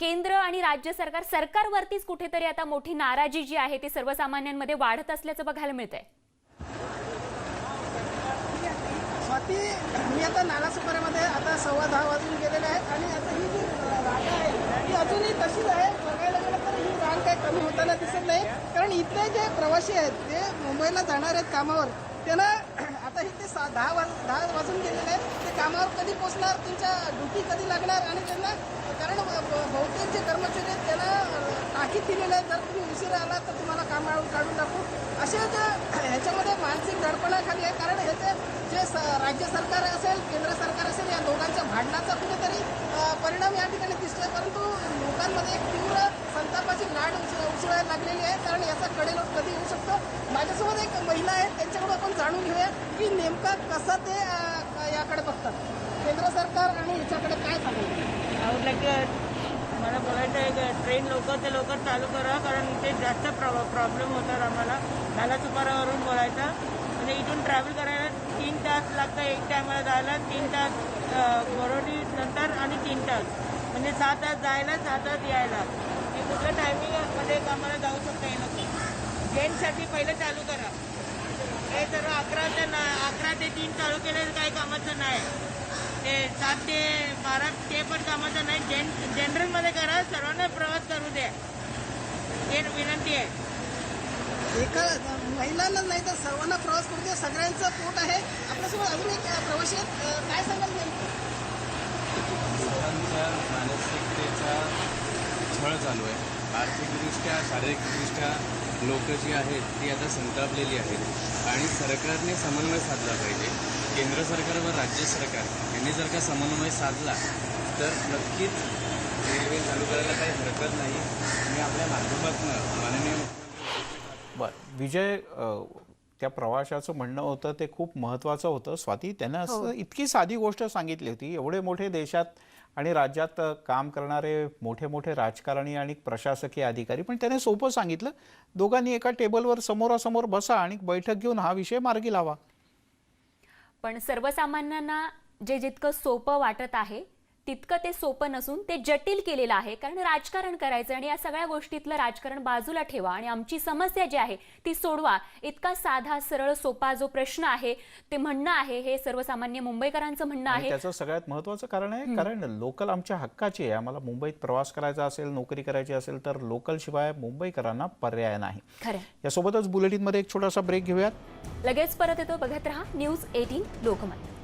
केंद्र आणि राज्य सरकार सरकारवरतीच कुठेतरी आता मोठी नाराजी जी आहे ती सर्वसामान्यांमध्ये वाढत असल्याचं बघायला मिळतंय. स्वाती मी आता नालासोपाऱ्यामध्ये आता सव्वा दहा वाजून गेलेले आहेत आणि आता ही जी रांग आहे ती अजूनही तशीच आहे. बघायला गेलं तर ही रांग काही कमी होताना दिसत नाही. कारण इथले जे प्रवासी आहेत ते मुंबईला जाणार आहेत कामावर त्यांना आता ते सा दहा वाज दहा वाजून गेलेले आहेत. ते कामावर कधी पोचणार तुमच्या ड्युटी कधी लागणार आणि त्यांना कारण ब- ब- बहुतेक जे कर्मचारी आहेत त्यांना ताकीद दिलेलं आहे जर तुम्ही उशीर आला तर तुम्हाला कामावर काढून टाकू. असे जे ह्याच्यामध्ये मानसिक दडपणाखाली आहे. कारण ह्याचे जे स राज्य सरकार असेल केंद्र सरकार असेल या दोघांच्या भांडणाचा कुठेतरी परिणाम या ठिकाणी दिसतोय. परंतु लागलेली आहे. कारण याचा कडेलोट कधी येऊ शकतो? माझ्यासोबत एक महिला आहे. त्यांच्याकडून आपण जाणून घेऊया की नेमका कसा ते याकडे बघतात. केंद्र सरकार आणि याच्याकडे काय सांगायचं मला बोलायचं आहे की ट्रेन लवकर ते लवकर चालू करा. कारण इथे जास्त प्रॉ प्रॉब्लेम होतात आम्हाला. नालासुपारावरून बोलायचं. म्हणजे इथून ट्रॅव्हल करायला तीन तास लागतं. एक टायमाला जायला तीन तास बोरोडी नंतर आणि तीन तास. म्हणजे सहा तास जायला सहा तास यायला. कुठल्या टायमिंगमध्ये आम्हाला जाऊ शकता येणं जेंट्ससाठी पहिलं चालू करा. हे सर्व अकरा ते ना अकरा ते तीन चालू केलं काही कामाचं नाही. ते सात ते बारा ते पण कामाचं नाही. जेन जनरलमध्ये करा. सर्वांना प्रवास करू द्या. हे विनंती आहे. एका महिलांना नाही तर सर्वांना प्रवास करू दे सगळ्यांचं पोट आहे. आपल्यासोबत अजून एक प्रवासी काय सांगाल छळ चालू आहे. आर्थिकदृष्ट्या शारीरिकदृष्ट्या लोक जी आहेत ती आता संतापलेली आहेत. आणि सरकारने समन्वय साधला पाहिजे. केंद्र सरकार व राज्य सरकार यांनी जर का समन्वय साधला तर नक्कीच रेल्वे चालू करायला काही हरकत नाही. मी आपल्या माध्यमातून माननीय बर. विजय त्या प्रवाशाचं म्हणणं होतं ते खूप महत्त्वाचं होतं. स्वाती त्यानं असं इतकी साधी गोष्ट सांगितली होती. एवढे मोठे देशात आणि राज्यात काम करणारे मोठे मोठे राजकारणी आणि प्रशासकीय अधिकारी. पण त्याने सोपं सांगितलं दोघांनी एका टेबलवर समोरासमोर बसा आणि बैठक घेऊन हा विषय मार्गी लावा. पण सर्वसामान्यांना जे जितकं सोपं वाटत आहे तितकं ते सोपं नसून ते जटिल केलेलं आहे. कारण राजकारण करायचं आणि या सगळ्या गोष्टीतलं राजकारण बाजूला ठेवा आणि आमची समस्या जी आहे ती सोडवा. इतका साधा सरळ सोपा जो प्रश्न आहे ते म्हणणं आहे हे सर्वसामान्य मुंबईकरांचं म्हणणं आहे. त्याचं सगळ्यात महत्त्वाचं कारण आहे कारण लोकल आमच्या हक्काची आहे. आम्हाला मुंबईत प्रवास करायचा असेल नोकरी करायची असेल तर लोकल शिवाय मुंबईकरांना पर्याय नाही. खरं. यासोबतच बुलेटिनमध्ये एक छोटासा ब्रेक घेऊयात. लगेच परत येतो. बघत रहा न्यूज एटीन लोकमत.